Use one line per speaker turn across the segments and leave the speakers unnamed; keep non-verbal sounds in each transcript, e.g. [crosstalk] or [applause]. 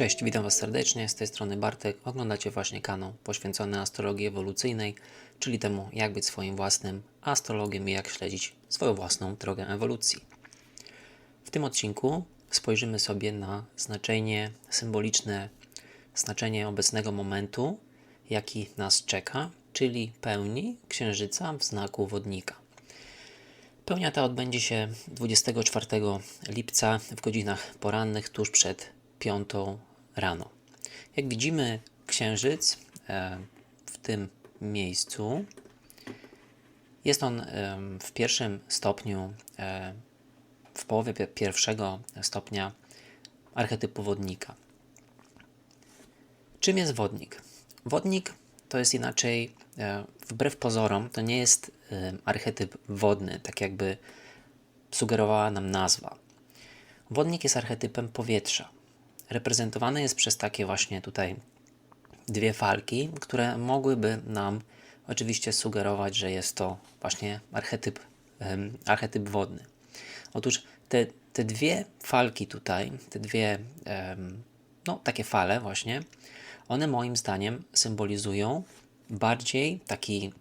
Cześć, witam Was serdecznie. Z tej strony Bartek. Oglądacie właśnie kanał poświęcony astrologii ewolucyjnej, czyli temu, jak być swoim własnym astrologiem i jak śledzić swoją własną drogę ewolucji. W tym odcinku spojrzymy sobie na znaczenie symboliczne, znaczenie obecnego momentu, jaki nas czeka, czyli pełni księżyca w znaku wodnika. Pełnia ta odbędzie się 24 lipca w godzinach porannych, tuż przed 5 rano. Jak widzimy, księżyc e, w tym miejscu jest on e, w pierwszym stopniu, e, w połowie pi- pierwszego stopnia archetypu wodnika. Czym jest wodnik? Wodnik to jest inaczej, wbrew pozorom, to nie jest archetyp wodny, tak jakby sugerowała nam nazwa. Wodnik jest archetypem powietrza. Reprezentowany jest przez takie właśnie tutaj dwie falki, które mogłyby nam oczywiście sugerować, że jest to właśnie archetyp, archetyp wodny. Otóż te, te dwie falki tutaj, te dwie no, takie fale właśnie, one moim zdaniem symbolizują bardziej taki,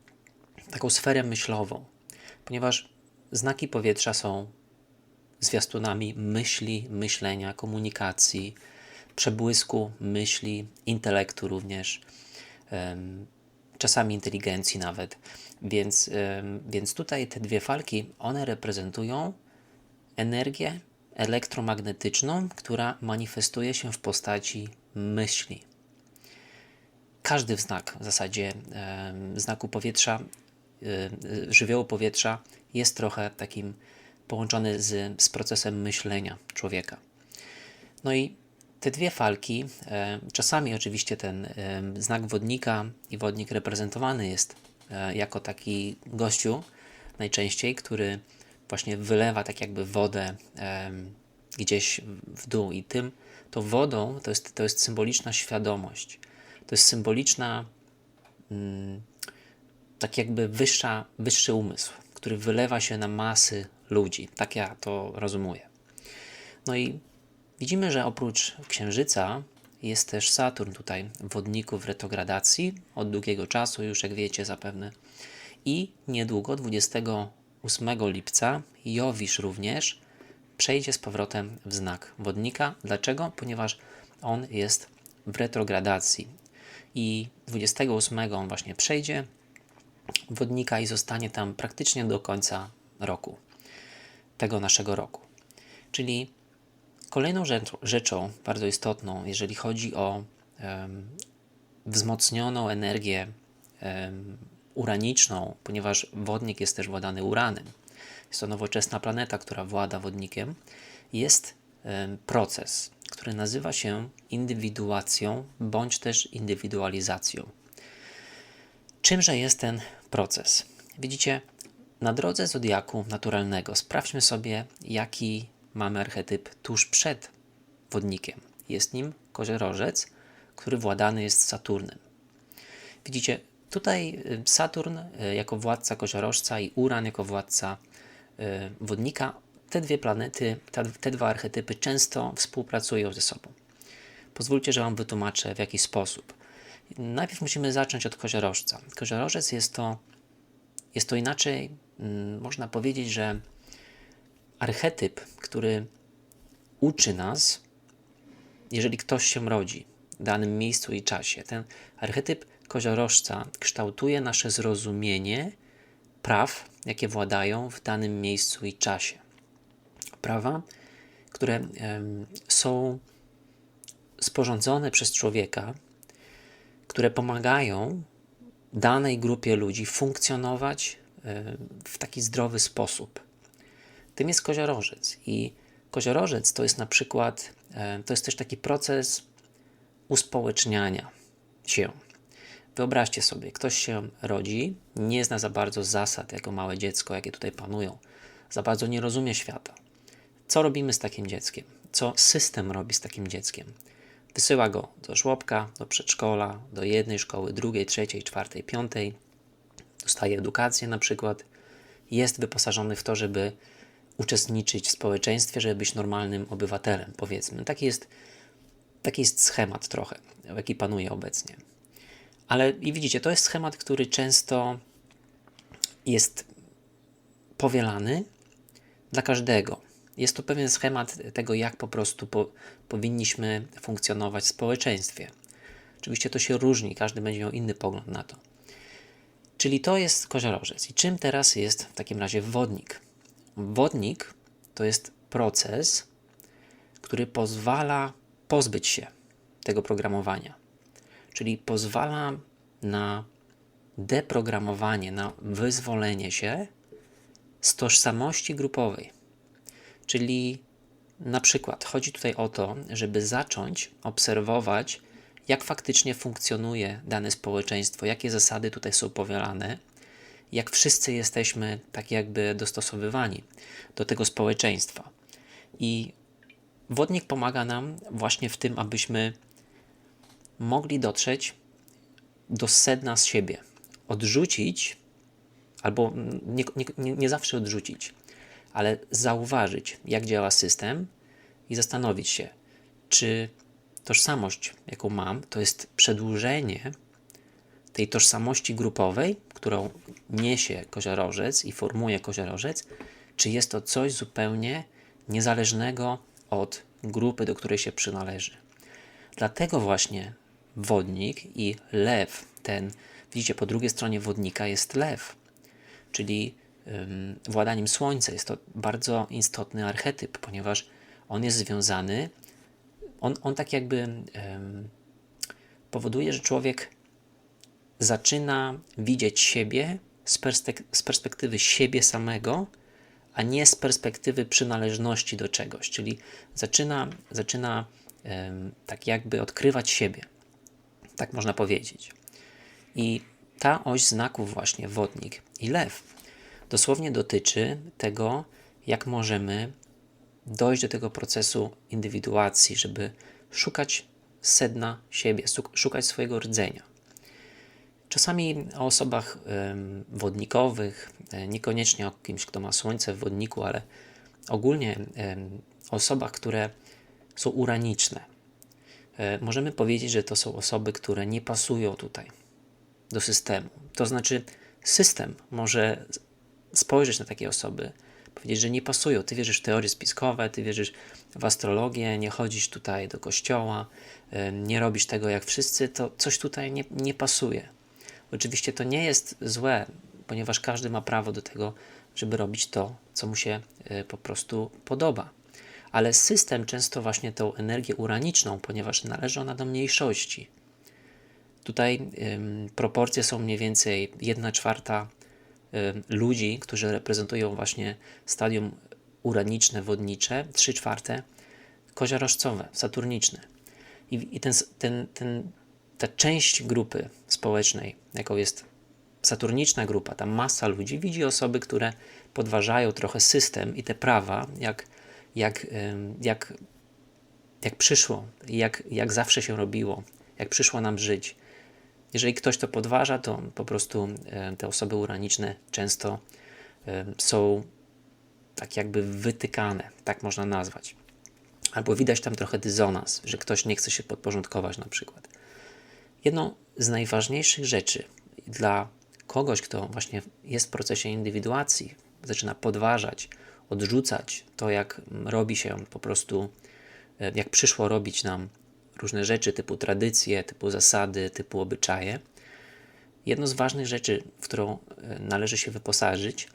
taką sferę myślową, ponieważ znaki powietrza są zwiastunami myśli, myślenia, komunikacji, przebłysku myśli, intelektu również, czasami inteligencji nawet. Więc, więc tutaj te dwie falki, one reprezentują energię elektromagnetyczną, która manifestuje się w postaci myśli. Każdy znak w zasadzie znaku powietrza, y, żywiołu powietrza jest trochę takim połączony z, z procesem myślenia człowieka. No i te dwie falki, e, czasami oczywiście ten e, znak wodnika i wodnik reprezentowany jest e, jako taki gościu najczęściej, który właśnie wylewa tak jakby wodę gdzieś w dół i tym, to wodą to jest, to jest symboliczna świadomość. To jest symboliczna mm, tak jakby wyższa, wyższy umysł, który wylewa się na masy ludzi. Tak ja to rozumuję. No i widzimy, że oprócz Księżyca jest też Saturn tutaj w wodniku w retrogradacji od długiego czasu, już jak wiecie zapewne. I niedługo, 28 lipca, Jowisz również przejdzie z powrotem w znak wodnika. Dlaczego? Ponieważ on jest w retrogradacji. I 28 on właśnie przejdzie wodnika i zostanie tam praktycznie do końca roku, tego naszego roku. Czyli kolejną rzecz, rzeczą bardzo istotną, jeżeli chodzi o em, wzmocnioną energię em, uraniczną, ponieważ wodnik jest też władany uranem, jest to nowoczesna planeta, która włada wodnikiem, jest em, proces, który nazywa się indywiduacją bądź też indywidualizacją. Czymże jest ten proces? Widzicie, na drodze zodiaku naturalnego sprawdźmy sobie, jaki mamy archetyp tuż przed wodnikiem. Jest nim koziorożec, który władany jest Saturnem. Widzicie, tutaj y, Saturn y, jako władca koziorożca i Uran jako władca y, wodnika, te dwie planety, te, dwa archetypy często współpracują ze sobą. Pozwólcie, że Wam wytłumaczę w jaki sposób. Najpierw musimy zacząć od koziorożca. Koziorożec jest to, jest to inaczej, mm, można powiedzieć, że archetyp, który uczy nas, jeżeli ktoś się rodzi w danym miejscu i czasie. Ten archetyp koziorożca kształtuje nasze zrozumienie praw, jakie władają w danym miejscu i czasie. Prawa, które są sporządzone przez człowieka, które pomagają danej grupie ludzi funkcjonować w taki zdrowy sposób. Tym jest koziorożec. I koziorożec to jest na przykład, e, to jest też taki proces uspołeczniania się. Wyobraźcie sobie, ktoś się rodzi, nie zna za bardzo zasad jako małe dziecko, jakie tutaj panują, za bardzo nie rozumie świata. Co robimy z takim dzieckiem? Co system robi z takim dzieckiem? Wysyła go do żłobka, do przedszkola, do jednej szkoły, drugiej, trzeciej, czwartej, piątej. Dostaje edukację na przykład. Jest wyposażony w to, żeby uczestniczyć w społeczeństwie, żeby być normalnym obywatelem, powiedzmy. Taki jest taki jest schemat trochę, jaki panuje obecnie. Ale i widzicie, to jest schemat, który często jest powielany dla każdego. Jest to pewien schemat tego, jak po prostu po, powinniśmy funkcjonować w społeczeństwie. Oczywiście to się różni, każdy będzie miał inny pogląd na to. Czyli to jest koziorożec. I czym teraz jest w takim razie wodnik? Wodnik to jest proces, który pozwala pozbyć się tego programowania. Czyli pozwala na deprogramowanie, na wyzwolenie się z tożsamości grupowej. Czyli na przykład chodzi tutaj o to, żeby zacząć obserwować, jak faktycznie funkcjonuje dane społeczeństwo, jakie zasady tutaj są powielane, jak wszyscy jesteśmy tak jakby dostosowywani do tego społeczeństwa. I wodnik pomaga nam właśnie w tym, abyśmy mogli dotrzeć do sedna z siebie, odrzucić, albo nie, nie, nie zawsze odrzucić, ale zauważyć, jak działa system i zastanowić się, czy tożsamość, jaką mam, to jest przedłużenie tej tożsamości grupowej, którą niesie koziorożec i formuje koziorożec, czy jest to coś zupełnie niezależnego od grupy, do której się przynależy. Dlatego właśnie wodnik i lew, ten, widzicie, po drugiej stronie wodnika jest lew, czyli ym, władaniem słońca. Jest to bardzo istotny archetyp, ponieważ on jest związany, on, on tak jakby ym, powoduje, że człowiek zaczyna widzieć siebie z, z perspektywy siebie samego, a nie z perspektywy przynależności do czegoś, czyli zaczyna, zaczyna tak jakby odkrywać siebie. Tak można powiedzieć. I ta oś znaków, właśnie wodnik i lew, dosłownie dotyczy tego, jak możemy dojść do tego procesu indywiduacji, żeby szukać sedna siebie, szukać swojego rdzenia. Czasami o osobach wodnikowych, e, niekoniecznie o kimś, kto ma słońce w wodniku, ale ogólnie o osobach, które są uraniczne. E, możemy powiedzieć, że to są osoby, które nie pasują tutaj do systemu. To znaczy, system może spojrzeć na takie osoby, powiedzieć, że nie pasują. Ty wierzysz w teorie spiskowe, ty wierzysz w astrologię, nie chodzisz tutaj do kościoła, nie robisz tego jak wszyscy, to coś tutaj nie, nie pasuje. Oczywiście to nie jest złe, ponieważ każdy ma prawo do tego, żeby robić to, co mu się e, po prostu podoba. Ale system często właśnie tą energię uraniczną, ponieważ należy ona do mniejszości, Tutaj ym, proporcje są mniej więcej 1 czwarta ym, ludzi, którzy reprezentują właśnie stadium uraniczne, wodnicze, 3 czwarte koziorożcowe, saturniczne. I, i ten, ten, ten, ta część grupy społecznej, jaką jest saturniczna grupa, ta masa ludzi, widzi osoby, które podważają trochę system i te prawa, jak, jak, jak, jak przyszło, jak, jak zawsze się robiło, jak przyszło nam żyć. Jeżeli ktoś to podważa, to po prostu te osoby uraniczne często są tak jakby wytykane, tak można nazwać. Albo widać tam trochę dysonans, że ktoś nie chce się podporządkować na przykład. Jedną z najważniejszych rzeczy dla kogoś, kto właśnie jest w procesie indywiduacji, zaczyna podważać, odrzucać to, jak robi się po prostu, e, jak przyszło robić nam różne rzeczy typu tradycje, typu zasady, typu obyczaje. Jedną z ważnych rzeczy, w którą e, należy się wyposażyć,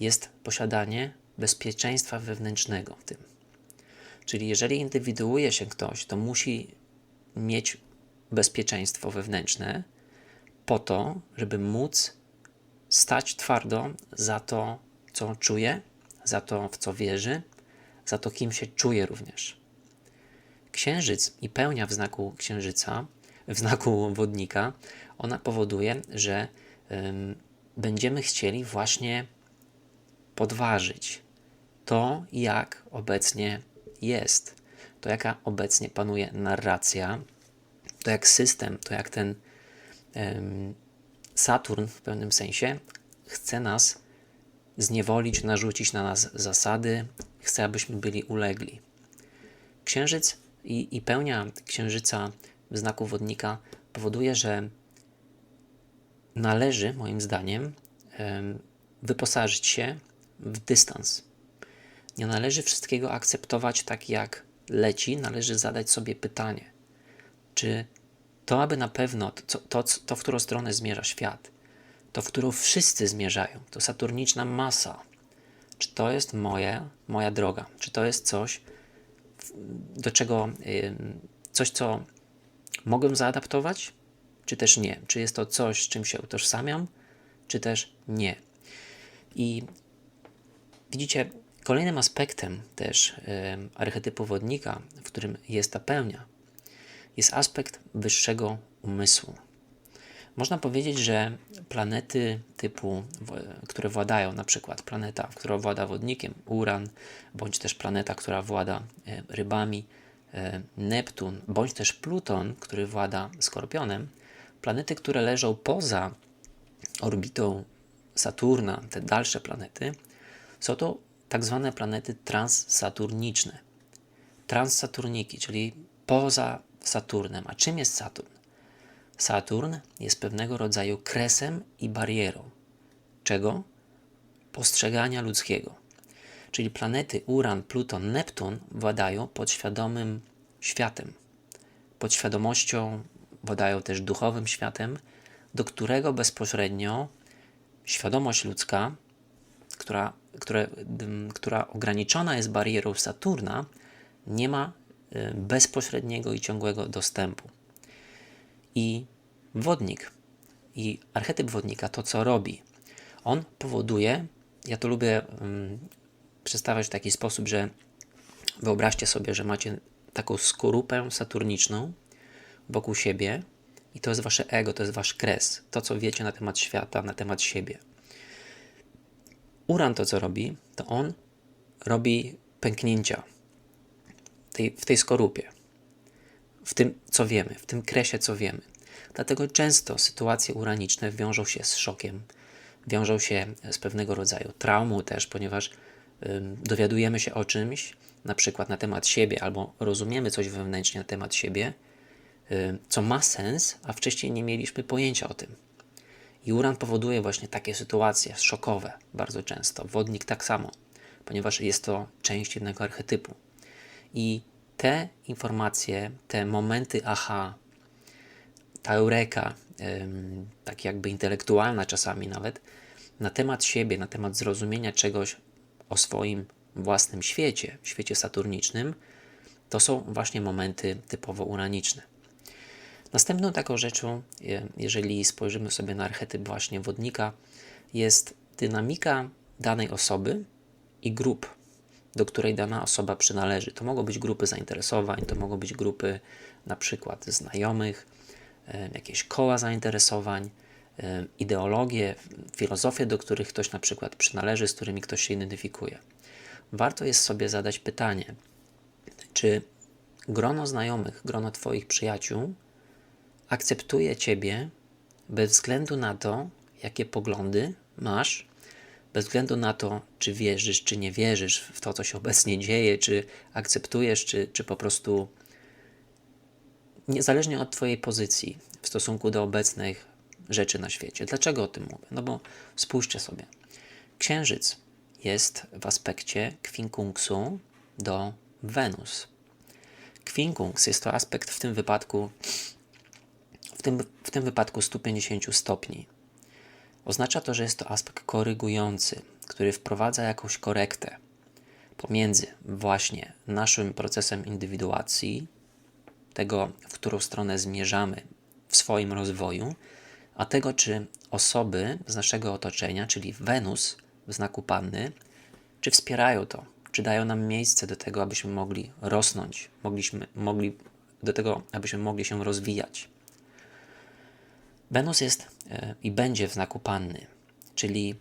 jest posiadanie bezpieczeństwa wewnętrznego w tym. Czyli jeżeli indywiduuje się ktoś, to musi mieć bezpieczeństwo wewnętrzne po to, żeby móc stać twardo za to, co czuje, za to, w co wierzy, za to, kim się czuje również. Księżyc i pełnia w znaku księżyca, w znaku wodnika, ona powoduje, że ym, będziemy chcieli właśnie podważyć to, jak obecnie jest, to jaka obecnie panuje narracja, to jak system, to jak ten ym, Saturn w pewnym sensie chce nas zniewolić, narzucić na nas zasady, chce, abyśmy byli ulegli. Księżyc i, i pełnia księżyca w znaku wodnika powoduje, że należy, moim zdaniem, wyposażyć się w dystans. Nie należy wszystkiego akceptować tak, jak leci, należy zadać sobie pytanie, czy to, aby na pewno to, to, to, w którą stronę zmierza świat, to, w którą wszyscy zmierzają, to saturniczna masa, czy to jest moje, moja droga, czy to jest coś, do czego, coś, co mogę zaadaptować, czy też nie, czy jest to coś, z czym się utożsamiam, czy też nie. I widzicie, kolejnym aspektem też archetypu wodnika, w którym jest ta pełnia, jest aspekt wyższego umysłu. Można powiedzieć, że planety typu, które władają, na przykład planeta, która włada wodnikiem, Uran, bądź też planeta, która włada e, rybami, e, Neptun, bądź też Pluton, który włada skorpionem, planety, które leżą poza orbitą Saturna, te dalsze planety, są to tak zwane planety transsaturniczne. Transsaturniki, czyli poza Saturnem. A czym jest Saturn? Saturn jest pewnego rodzaju kresem i barierą. Czego? Postrzegania ludzkiego. Czyli planety Uran, Pluton, Neptun władają podświadomym światem. Podświadomością władają też duchowym światem, do którego bezpośrednio świadomość ludzka, która, które, która ograniczona jest barierą Saturna, nie ma bezpośredniego i ciągłego dostępu. I wodnik, i archetyp wodnika, to co robi, on powoduje, ja to lubię um, przedstawiać w taki sposób, że wyobraźcie sobie, że macie taką skorupę saturniczną wokół siebie i to jest wasze ego, to jest wasz kres, to co wiecie na temat świata, na temat siebie. Uran to co robi, to on robi pęknięcia tej, w tej skorupie w tym, co wiemy, w tym kresie, co wiemy. Dlatego często sytuacje uraniczne wiążą się z szokiem, wiążą się z pewnego rodzaju traumą też, ponieważ dowiadujemy się o czymś, na przykład na temat siebie, albo rozumiemy coś wewnętrznie na temat siebie, co ma sens, a wcześniej nie mieliśmy pojęcia o tym. I uran powoduje właśnie takie sytuacje szokowe bardzo często. Wodnik tak samo, ponieważ jest to część jednego archetypu. I te informacje, te momenty aha, ta eureka, tak jakby intelektualna czasami nawet, na temat siebie, na temat zrozumienia czegoś o swoim własnym świecie, świecie saturnicznym, to są właśnie momenty typowo uraniczne. Następną taką rzeczą, jeżeli spojrzymy sobie na archetyp właśnie wodnika, jest dynamika danej osoby i grup do której dana osoba przynależy. To mogą być grupy zainteresowań, to mogą być grupy na przykład znajomych, jakieś koła zainteresowań, ideologie, filozofie, do których ktoś na przykład przynależy, z którymi ktoś się identyfikuje. Warto jest sobie zadać pytanie, czy grono znajomych, grono Twoich przyjaciół akceptuje Ciebie bez względu na to, jakie poglądy masz bez względu na to, czy wierzysz, czy nie wierzysz w to, co się obecnie dzieje, czy akceptujesz, czy, czy po prostu niezależnie od Twojej pozycji w stosunku do obecnych rzeczy na świecie. Dlaczego o tym mówię? No bo spójrzcie sobie. Księżyc jest w aspekcie kwinkungsu do Wenus. Kwinkungs jest to aspekt w tym wypadku w tym, w tym wypadku 150 stopni. Oznacza to, że jest to aspekt korygujący, który wprowadza jakąś korektę pomiędzy właśnie naszym procesem indywiduacji, tego, w którą stronę zmierzamy w swoim rozwoju, a tego, czy osoby z naszego otoczenia, czyli Wenus w znaku Panny, czy wspierają to, czy dają nam miejsce do tego, abyśmy mogli rosnąć, mogliśmy, mogli, do tego, abyśmy mogli się rozwijać. Wenus jest e, i będzie w znaku Panny, czyli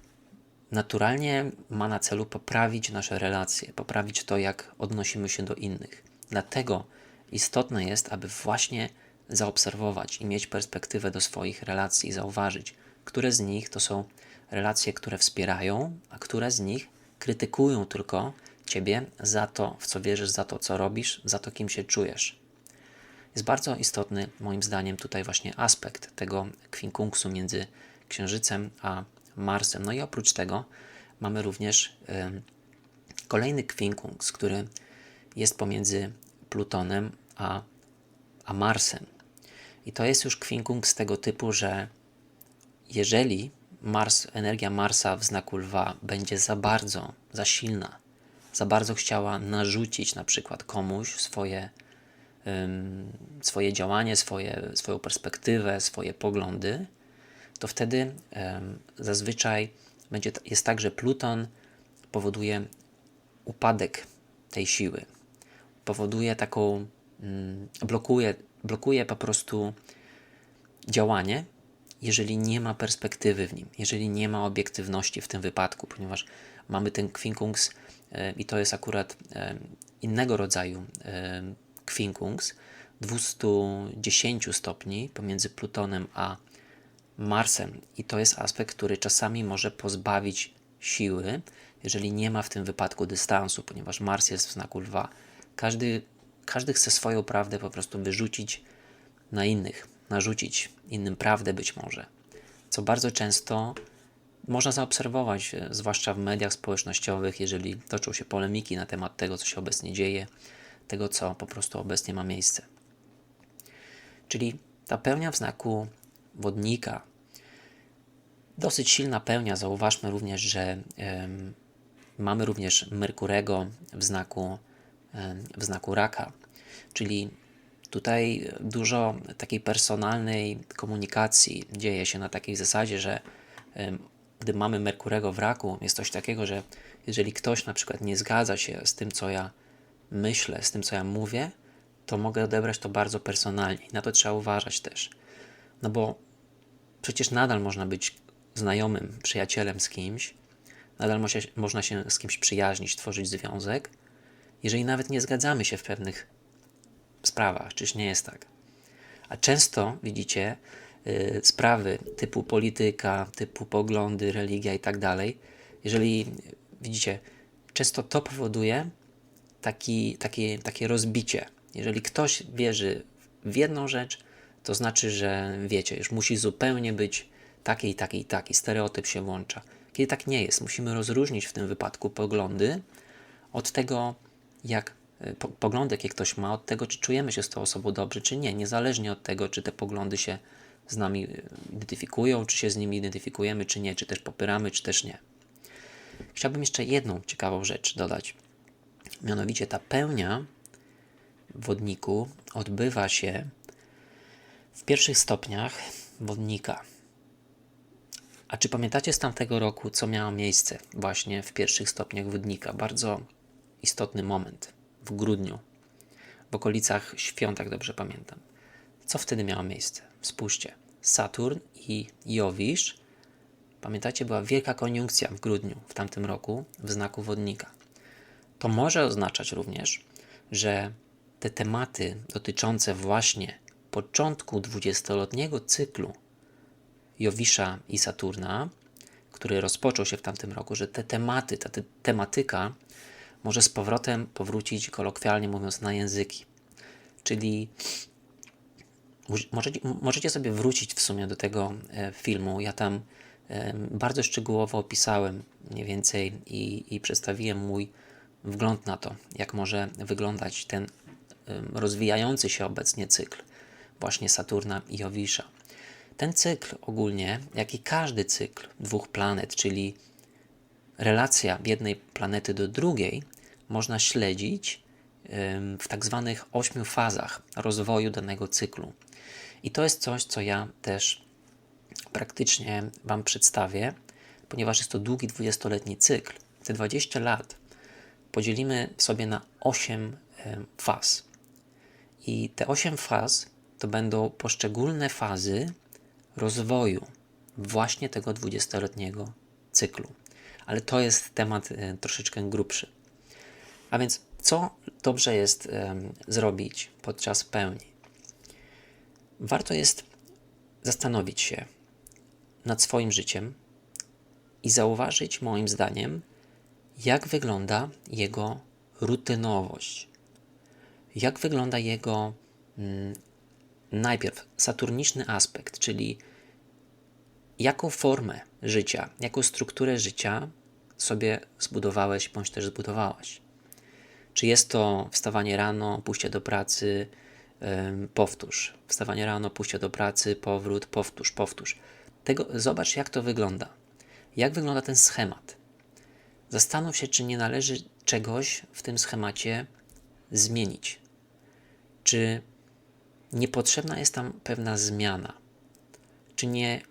naturalnie ma na celu poprawić nasze relacje, poprawić to, jak odnosimy się do innych. Dlatego istotne jest, aby właśnie zaobserwować i mieć perspektywę do swoich relacji, zauważyć, które z nich to są relacje, które wspierają, a które z nich krytykują tylko Ciebie za to, w co wierzysz, za to, co robisz, za to, kim się czujesz. Jest bardzo istotny, moim zdaniem, tutaj właśnie aspekt tego kwinkunksu między Księżycem a Marsem. No i oprócz tego mamy również kolejny kwinkunks, który jest pomiędzy Plutonem a, a Marsem. I to jest już kwinkunks tego typu, że jeżeli Mars, energia Marsa w znaku lwa będzie za bardzo, za silna, za bardzo chciała narzucić na przykład komuś swoje, swoje działanie, swoje, swoją perspektywę, swoje poglądy, to wtedy zazwyczaj będzie, jest tak, że Pluton powoduje upadek tej siły. Powoduje taką, um, blokuje, blokuje po prostu działanie, jeżeli nie ma perspektywy w nim, jeżeli nie ma obiektywności w tym wypadku, ponieważ mamy ten kwinkungs e, i to jest akurat innego rodzaju kwinkungs 210 stopni pomiędzy Plutonem a Marsem. I to jest aspekt, który czasami może pozbawić siły, jeżeli nie ma w tym wypadku dystansu, ponieważ Mars jest w znaku lwa. Każdy, każdy chce swoją prawdę po prostu wyrzucić na innych, narzucić innym prawdę być może, co bardzo często można zaobserwować, e, zwłaszcza w mediach społecznościowych, jeżeli toczą się polemiki na temat tego, co się obecnie dzieje, tego, co po prostu obecnie ma miejsce. Czyli ta pełnia w znaku wodnika, dosyć silna pełnia. Zauważmy również, że mamy również Merkurego w znaku, um, w znaku raka, czyli Tutaj dużo takiej personalnej komunikacji dzieje się na takiej zasadzie, że gdy mamy Merkurego w raku, jest coś takiego, że jeżeli ktoś na przykład nie zgadza się z tym, co ja myślę, z tym, co ja mówię, to mogę odebrać to bardzo personalnie. I na to trzeba uważać też. No bo przecież nadal można być znajomym, przyjacielem z kimś, nadal można się z kimś przyjaźnić, tworzyć związek, jeżeli nawet nie zgadzamy się w pewnych sprawach, czyż nie jest tak? A często widzicie y, sprawy typu polityka, typu poglądy, religia i tak dalej. Jeżeli widzicie, często to powoduje taki, takie, takie rozbicie. Jeżeli ktoś wierzy w jedną rzecz, to znaczy, że wiecie, już musi zupełnie być taki, taki, taki. Stereotyp się włącza. Kiedy tak nie jest, musimy rozróżnić w tym wypadku poglądy od tego, jak po, poglądy, jakie ktoś ma, od tego, czy czujemy się z tą osobą dobrze, czy nie, niezależnie od tego, czy te poglądy się z nami e, identyfikują, czy się z nimi identyfikujemy, czy nie, czy też popieramy, czy też nie. Chciałbym jeszcze jedną ciekawą rzecz dodać. Mianowicie ta pełnia wodniku odbywa się w pierwszych stopniach wodnika. A czy pamiętacie z tamtego roku, co miało miejsce właśnie w pierwszych stopniach wodnika? Bardzo istotny moment w grudniu, w okolicach świąt, jak dobrze pamiętam. Co wtedy miało miejsce? Spójrzcie. Saturn i Jowisz, pamiętacie, była wielka koniunkcja w grudniu w tamtym roku w znaku wodnika. To może oznaczać również, że te tematy dotyczące właśnie początku dwudziestoletniego cyklu Jowisza i Saturna, który rozpoczął się w tamtym roku, że te tematy, ta te tematyka może z powrotem powrócić, kolokwialnie mówiąc, na języki. Czyli możecie, możecie sobie wrócić w sumie do tego e, filmu. Ja tam e, bardzo szczegółowo opisałem mniej więcej i, i przedstawiłem mój wgląd na to, jak może wyglądać ten rozwijający się obecnie cykl właśnie Saturna i Jowisza. Ten cykl ogólnie, jak i każdy cykl dwóch planet, czyli relacja jednej planety do drugiej można śledzić w tak zwanych ośmiu fazach rozwoju danego cyklu. I to jest coś, co ja też praktycznie Wam przedstawię, ponieważ jest to długi 20-letni cykl. Te 20 lat podzielimy sobie na 8 faz. I te 8 faz to będą poszczególne fazy rozwoju właśnie tego 20-letniego cyklu ale to jest temat e, troszeczkę grubszy. A więc co dobrze jest um, zrobić podczas pełni? Warto jest zastanowić się nad swoim życiem i zauważyć, moim zdaniem, jak wygląda jego rutynowość, jak wygląda jego mm, najpierw saturniczny aspekt, czyli jaką formę życia, jaką strukturę życia sobie zbudowałeś bądź też zbudowałaś. Czy jest to wstawanie rano, pójście do pracy, powtórz. Wstawanie rano, pójście do pracy, powrót, powtórz, powtórz. Tego, zobacz, jak to wygląda. Jak wygląda ten schemat. Zastanów się, czy nie należy czegoś w tym schemacie zmienić. Czy niepotrzebna jest tam pewna zmiana? Czy nie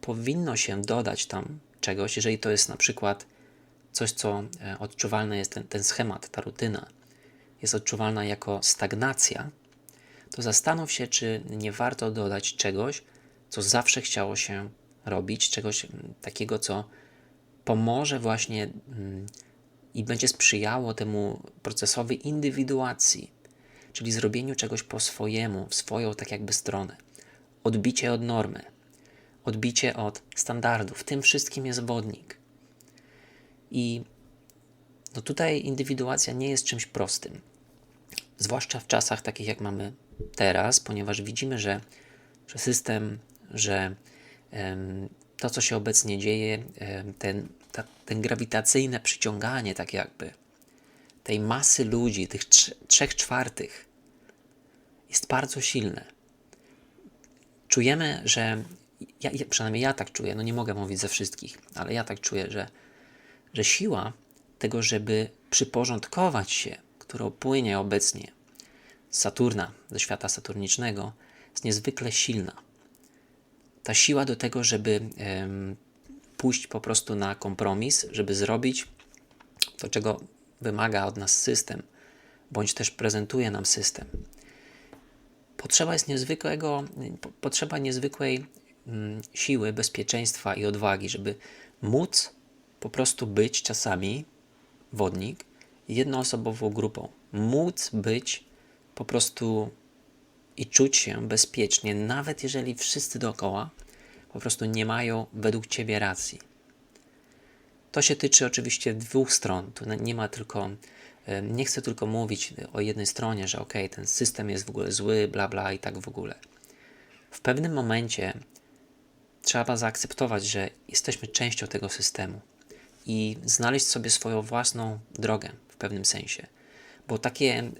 powinno się dodać tam czegoś, jeżeli to jest na przykład coś, co e, odczuwalne jest, ten, ten schemat, ta rutyna, jest odczuwalna jako stagnacja, to zastanów się, czy nie warto dodać czegoś, co zawsze chciało się robić, czegoś mm, takiego, co pomoże właśnie mm, i będzie sprzyjało temu procesowi indywiduacji, czyli zrobieniu czegoś po swojemu, w swoją tak jakby stronę. Odbicie od normy, odbicie od standardów. W tym wszystkim jest wodnik. I no tutaj indywiduacja nie jest czymś prostym. Zwłaszcza w czasach takich, jak mamy teraz, ponieważ widzimy, że, że system, że to, co się obecnie dzieje, ten, ta, ten grawitacyjne przyciąganie, tak jakby, tej masy ludzi, tych trz trzech czwartych, jest bardzo silne. Czujemy, że ja, przynajmniej ja tak czuję, no nie mogę mówić ze wszystkich, ale ja tak czuję, że, że siła tego, żeby przyporządkować się, którą płynie obecnie z Saturna, ze świata saturnicznego, jest niezwykle silna. Ta siła do tego, żeby pójść po prostu na kompromis, żeby zrobić to, czego wymaga od nas system, bądź też prezentuje nam system. Potrzeba jest niezwykłego, potrzeba niezwykłej Mm, siły, bezpieczeństwa i odwagi, żeby móc po prostu być czasami wodnik jednoosobową grupą. Móc być po prostu i czuć się bezpiecznie, nawet jeżeli wszyscy dookoła po prostu nie mają według Ciebie racji. To się tyczy oczywiście dwóch stron. Tu nie ma tylko, nie chcę tylko mówić o jednej stronie, że ok, ten system jest w ogóle zły, bla bla i tak w ogóle. W pewnym momencie trzeba zaakceptować, że jesteśmy częścią tego systemu i znaleźć sobie swoją własną drogę w pewnym sensie. Bo takie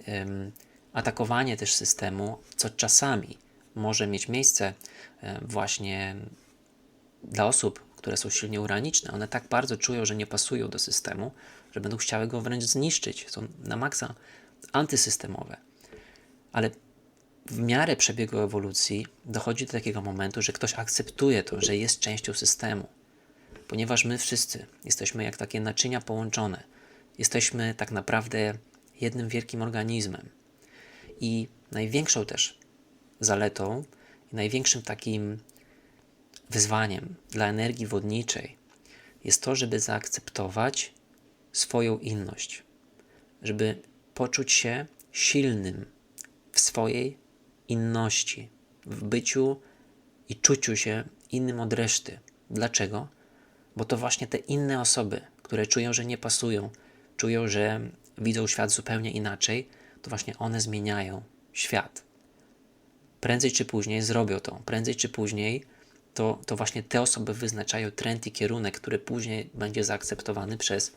atakowanie też systemu, co czasami może mieć miejsce um, właśnie dla osób, które są silnie uraniczne, one tak bardzo czują, że nie pasują do systemu, że będą chciały go wręcz zniszczyć. Są na maksa antysystemowe. Ale w miarę przebiegu ewolucji dochodzi do takiego momentu, że ktoś akceptuje to, że jest częścią systemu, ponieważ my wszyscy jesteśmy jak takie naczynia połączone. Jesteśmy tak naprawdę jednym wielkim organizmem. I największą też zaletą największym takim wyzwaniem dla energii wodniczej jest to, żeby zaakceptować swoją inność, żeby poczuć się silnym w swojej inności, w byciu i czuciu się innym od reszty. Dlaczego? Bo to właśnie te inne osoby, które czują, że nie pasują, czują, że widzą świat zupełnie inaczej, to właśnie one zmieniają świat. Prędzej czy później zrobią to. Prędzej czy później to, to właśnie te osoby wyznaczają trend i kierunek, który później będzie zaakceptowany przez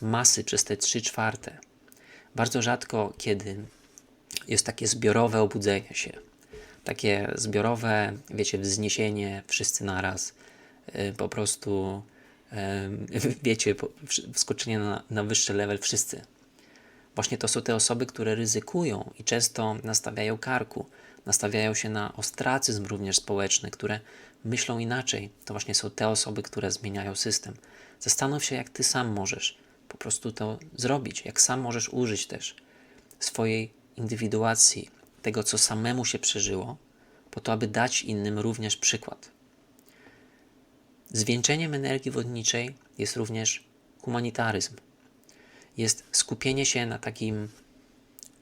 masy, przez te trzy czwarte. Bardzo rzadko, kiedy jest takie zbiorowe obudzenie się. Takie zbiorowe, wiecie, wzniesienie wszyscy naraz. Y, po prostu, [laughs] wiecie, wskoczenie na, na wyższy level wszyscy. Właśnie to są te osoby, które ryzykują i często nastawiają karku, nastawiają się na ostracyzm również społeczny, które myślą inaczej. To właśnie są te osoby, które zmieniają system. Zastanów się, jak ty sam możesz po prostu to zrobić, jak sam możesz użyć też swojej indywiduacji tego, co samemu się przeżyło, po to, aby dać innym również przykład. Zwieńczeniem energii wodniczej jest również humanitaryzm. Jest skupienie się na takim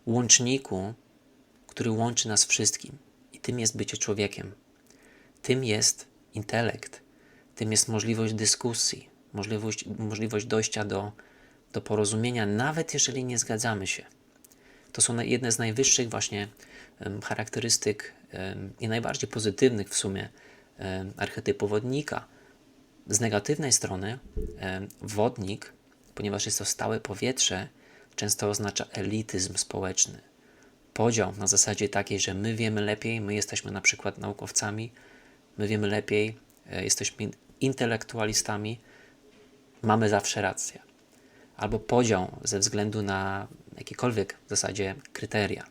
łączniku, który łączy nas wszystkim. I tym jest bycie człowiekiem. Tym jest intelekt. Tym jest możliwość dyskusji, możliwość, możliwość dojścia do, do porozumienia, nawet jeżeli nie zgadzamy się. To są jedne z najwyższych właśnie charakterystyk i najbardziej pozytywnych w sumie archetypu wodnika. Z negatywnej strony wodnik, ponieważ jest to stałe powietrze, często oznacza elityzm społeczny. Podział na zasadzie takiej, że my wiemy lepiej, my jesteśmy na przykład naukowcami, my wiemy lepiej, e, jesteśmy intelektualistami, mamy zawsze rację. Albo podział ze względu na jakiekolwiek w zasadzie kryteria.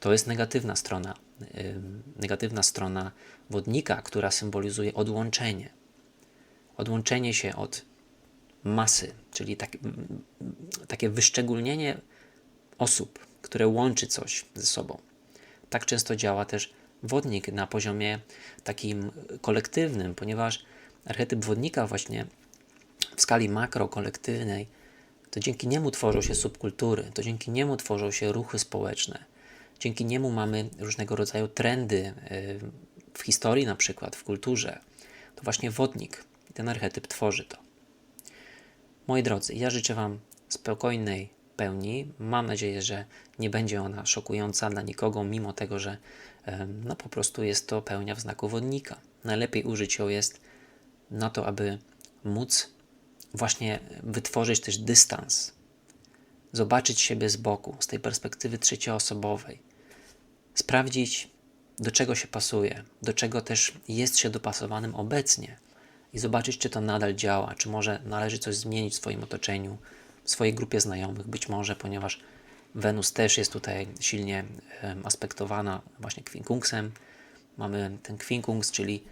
To jest negatywna strona, negatywna strona wodnika, która symbolizuje odłączenie. Odłączenie się od masy, czyli tak, takie wyszczególnienie osób, które łączy coś ze sobą. Tak często działa też wodnik na poziomie takim kolektywnym, ponieważ archetyp wodnika właśnie w skali makrokolektywnej, to dzięki niemu tworzą się subkultury, to dzięki niemu tworzą się ruchy społeczne. Dzięki niemu mamy różnego rodzaju trendy y, w historii, na przykład w kulturze. To właśnie wodnik, ten archetyp tworzy to. Moi drodzy, ja życzę Wam spokojnej pełni. Mam nadzieję, że nie będzie ona szokująca dla nikogo, mimo tego, że no, po prostu jest to pełnia w znaku wodnika. Najlepiej użyć ją jest na to, aby móc właśnie wytworzyć też dystans, zobaczyć siebie z boku, z tej perspektywy trzecioosobowej, sprawdzić, do czego się pasuje, do czego też jest się dopasowanym obecnie i zobaczyć, czy to nadal działa, czy może należy coś zmienić w swoim otoczeniu, w swojej grupie znajomych, być może, ponieważ Wenus też jest tutaj silnie aspektowana właśnie kwinkunksem. Mamy ten kwinkunks, czyli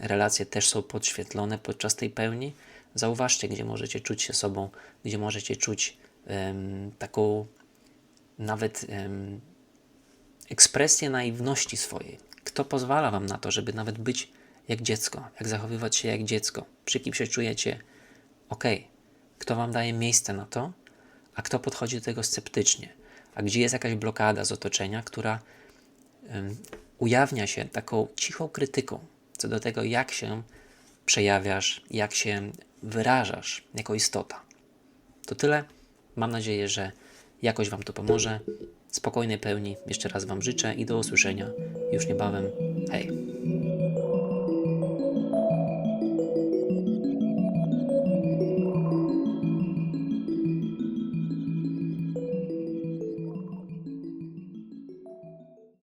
relacje też są podświetlone podczas tej pełni. Zauważcie, gdzie możecie czuć się sobą, gdzie możecie czuć em, taką nawet em, ekspresję naiwności swojej. Kto pozwala Wam na to, żeby nawet być jak dziecko, jak zachowywać się jak dziecko, przy kim się czujecie ok. Kto Wam daje miejsce na to, a kto podchodzi do tego sceptycznie, a gdzie jest jakaś blokada z otoczenia, która em, ujawnia się taką cichą krytyką co do tego, jak się przejawiasz, jak się wyrażasz jako istota. To tyle. Mam nadzieję, że jakoś Wam to pomoże. Spokojnej pełni jeszcze raz Wam życzę i do usłyszenia już niebawem. Hej!